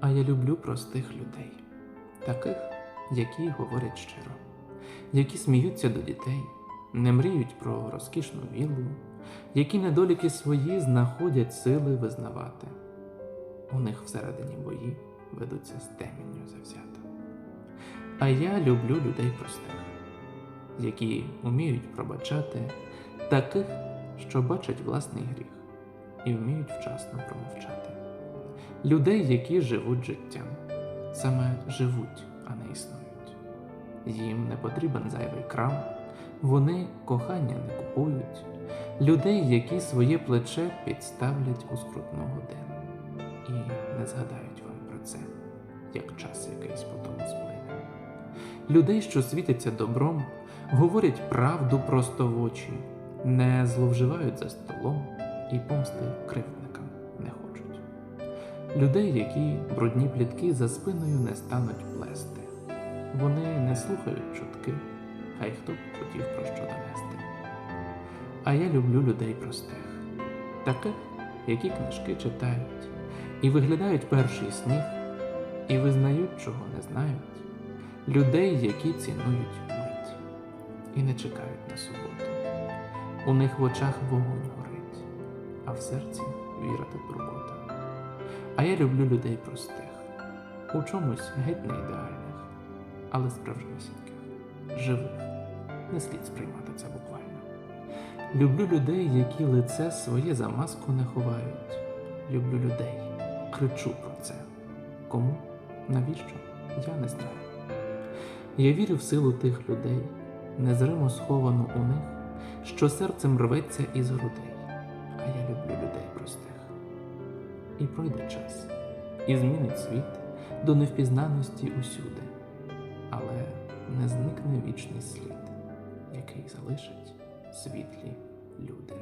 А я люблю простих людей, таких, які говорять щиро, які сміються до дітей, не мріють про розкішну віллу, які недоліки свої знаходять сили визнавати. У них всередині бої ведуться з темінню завзято. А я люблю людей простих, які вміють пробачати таких, що бачать власний гріх і вміють вчасно промовчати. Людей, які живуть життям, саме живуть, а не існують. Їм не потрібен зайвий крам, вони кохання не купують, людей, які своє плече підставлять у скрутну годину, і не згадають вам про це, як час якийсь потім сплине. Людей, що світяться добром, говорять правду просто в очі, не зловживають за столом і помсти хочуть. Людей, які брудні плітки за спиною не стануть плести. Вони не слухають чутки, хай хто б хотів про що донести. А я люблю людей простих, таких, які книжки читають, і виглядають перший сніг, і визнають, чого не знають, людей, які цінують мить і не чекають на суботу. У них в очах вогонь горить, а в серці віра та турбота. А я люблю людей простих, у чомусь геть не ідеальних, але справжнісіньких, живих. Не слід сприймати це буквально. Люблю людей, які лице своє за маску не ховають. Люблю людей, кричу про це. Кому? Навіщо? Я не знаю. Я вірю в силу тих людей, незримо сховану у них, що серцем рветься із грудей. А я люблю людей простих. І пройде час, і змінить світ до невпізнаності усюди, але не зникне вічний слід, який залишать світлі люди.